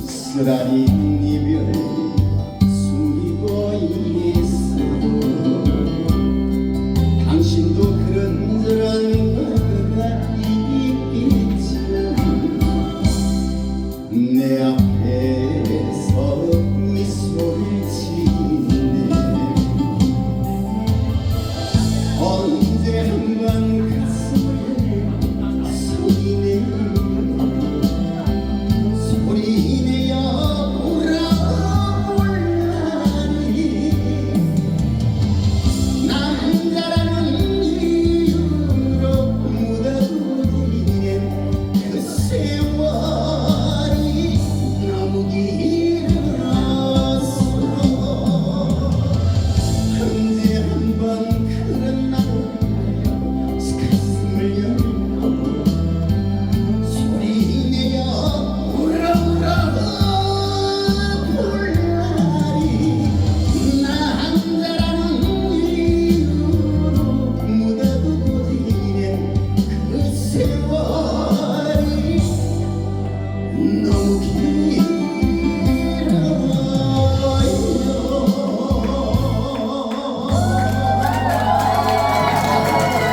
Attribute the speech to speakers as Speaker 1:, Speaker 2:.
Speaker 1: 쓰라린 이별